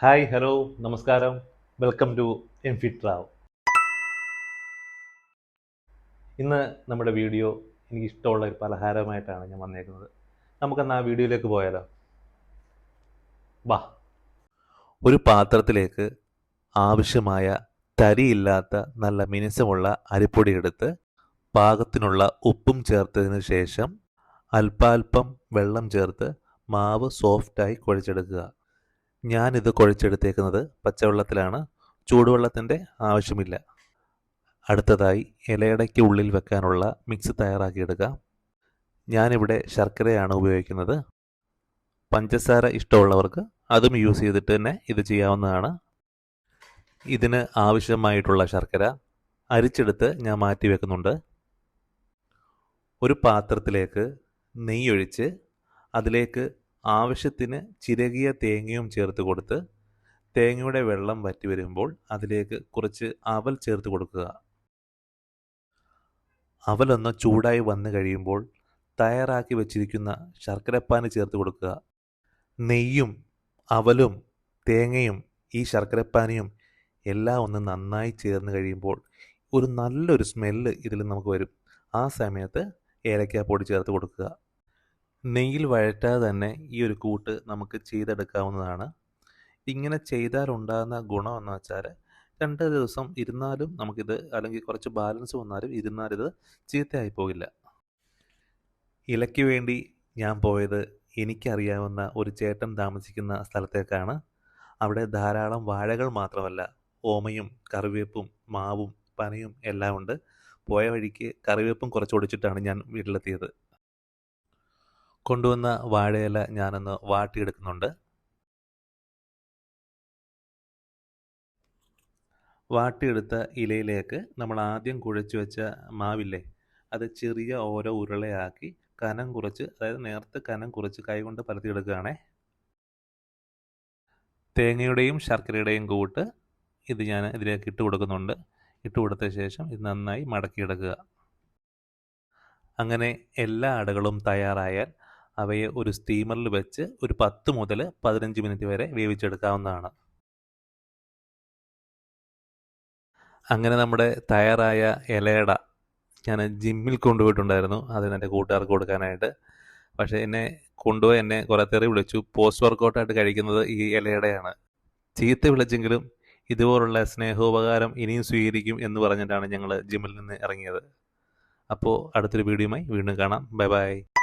Hi hello നമസ്കാരം. Welcome to എംഫിറ്റ് ട്രാവ് ഇന്ന് നമ്മുടെ വീഡിയോ എനിക്ക് ഇഷ്ടമുള്ള ഒരു പലഹാരമായിട്ടാണ് ഞാൻ വന്നേക്കുന്നത്. നമുക്കെന്നാ ആ വീഡിയോയിലേക്ക് പോയാലോ? വാ. ഒരു പാത്രത്തിലേക്ക് ആവശ്യമായ തരിയില്ലാത്ത നല്ല മിനുസമുള്ള അരിപ്പൊടി എടുത്ത് പാകത്തിനുള്ള ഉപ്പും ചേർത്തതിന് ശേഷം അല്പാൽപ്പം വെള്ളം ചേർത്ത് മാവ് സോഫ്റ്റായി കുഴച്ചെടുക്കുക. ഞാനിത് കുഴച്ചെടുത്തേക്കുന്നത് പച്ചവെള്ളത്തിലാണ്. ചൂടുവെള്ളത്തിന്റെ ആവശ്യമില്ല. അടുത്തതായി ഇലയടയ്ക്ക് ഉള്ളിൽ വെക്കാനുള്ള മിക്സ് തയ്യാറാക്കിയെടുക്കാം. ഞാനിവിടെ ശർക്കരയാണ് ഉപയോഗിക്കുന്നത്. പഞ്ചസാര ഇഷ്ടമുള്ളവർക്ക് അതും യൂസ് ചെയ്തിട്ട് തന്നെ ഇത് ചെയ്യാവുന്നതാണ്. ഇതിന് ആവശ്യമായിട്ടുള്ള ശർക്കര അരിച്ചെടുത്ത് ഞാൻ മാറ്റി വെക്കുന്നുണ്ട്. ഒരു പാത്രത്തിലേക്ക് നെയ്യൊഴിച്ച് അതിലേക്ക് ആവശ്യത്തിന് ചിരകിയ തേങ്ങയും ചേർത്ത് കൊടുത്ത് തേങ്ങയുടെ വെള്ളം വറ്റി വരുമ്പോൾ അതിലേക്ക് കുറച്ച് അവൽ ചേർത്ത് കൊടുക്കുക. അവലൊന്ന് ചൂടായി വന്നു കഴിയുമ്പോൾ തയ്യാറാക്കി വെച്ചിരിക്കുന്ന ശർക്കരപ്പാന് ചേർത്ത് കൊടുക്കുക. നെയ്യും അവലും തേങ്ങയും ഈ ശർക്കരപ്പാനിയും എല്ലാം ഒന്ന് നന്നായി ചേർന്ന് കഴിയുമ്പോൾ ഒരു നല്ലൊരു സ്മെല്ല് ഇതിൽ നമുക്ക് വരും. ആ സമയത്ത് ഏലക്കാപ്പൊടി ചേർത്ത് കൊടുക്കുക. നെയ്യിൽ വഴറ്റാതെ തന്നെ ഈ ഒരു കൂട്ട് നമുക്ക് ചെയ്തെടുക്കാവുന്നതാണ്. ഇങ്ങനെ ചെയ്താൽ ഉണ്ടാകുന്ന ഗുണം എന്ന് വെച്ചാൽ രണ്ട് ദിവസം ഇരുന്നാലും നമുക്കിത് അല്ലെങ്കിൽ കുറച്ച് ബാലൻസ് വന്നാലും ഇരുന്നാലിത് ചീത്തയായി പോകില്ല. ഇലയ്ക്ക് വേണ്ടി ഞാൻ പോയത് എനിക്കറിയാവുന്ന ഒരു ചേട്ടൻ താമസിക്കുന്ന സ്ഥലത്തേക്കാണ്. അവിടെ ധാരാളം വാഴകൾ മാത്രമല്ല ഓമയും കറിവേപ്പും മാവും പനയും എല്ലാം ഉണ്ട്. പോയ വഴിക്ക് കറിവേപ്പും കുറച്ച് ഒടിച്ചിട്ടാണ് ഞാൻ വീട്ടിലെത്തിയത്. കൊണ്ടുവന്ന വാഴയില ഞാനൊന്ന് വാട്ടിയെടുക്കുന്നുണ്ട്. വാട്ടിയെടുത്ത ഇലയിലേക്ക് നമ്മൾ ആദ്യം കുഴച്ചു വെച്ച മാവില്ലേ അത് ചെറിയ ഓരോ ഉരുളയാക്കി കനം കുറച്ച് അതായത് നേർത്ത് കനം കുറച്ച് കൈകൊണ്ട് പരത്തിയെടുക്കുകയാണേ. തേങ്ങയുടെയും ശർക്കരയുടെയും കൂട്ട് ഇത് ഞാൻ ഇതിലേക്ക് ഇട്ട് കൊടുക്കുന്നുണ്ട്. ഇട്ട് കൊടുത്ത ശേഷം ഇത് നന്നായി മടക്കിയെടുക്കുക. അങ്ങനെ എല്ലാ അടകളും തയ്യാറായാൽ അവയെ ഒരു സ്റ്റീമറിൽ വെച്ച് ഒരു പത്ത് മുതൽ പതിനഞ്ച് മിനിറ്റ് വരെ വേവിച്ചെടുക്കാവുന്നതാണ്. അങ്ങനെ നമ്മുടെ തയ്യാറായ ഇലയട ഞാൻ ജിമ്മിൽ കൊണ്ടുപോയിട്ടുണ്ടായിരുന്നു. അതിന് എന്റെ കൂട്ടുകാർക്ക് കൊടുക്കാനായിട്ട്. പക്ഷേ എന്നെ കൊണ്ടുപോയി എന്നെ കുറേ തെറി വിളിച്ചു. പോസ്റ്റ് വർക്കൗട്ടായിട്ട് കഴിക്കുന്നത് ഈ ഇലയടയാണ്. ചീത്ത വിളിച്ചെങ്കിലും ഇതുപോലുള്ള സ്നേഹോപകാരം ഇനിയും സ്വീകരിക്കും എന്ന് പറഞ്ഞിട്ടാണ് ഞങ്ങൾ ജിമ്മിൽ നിന്ന് ഇറങ്ങിയത്. അപ്പോൾ അടുത്തൊരു വീഡിയോയുമായി വീണ്ടും കാണാം. Bye bye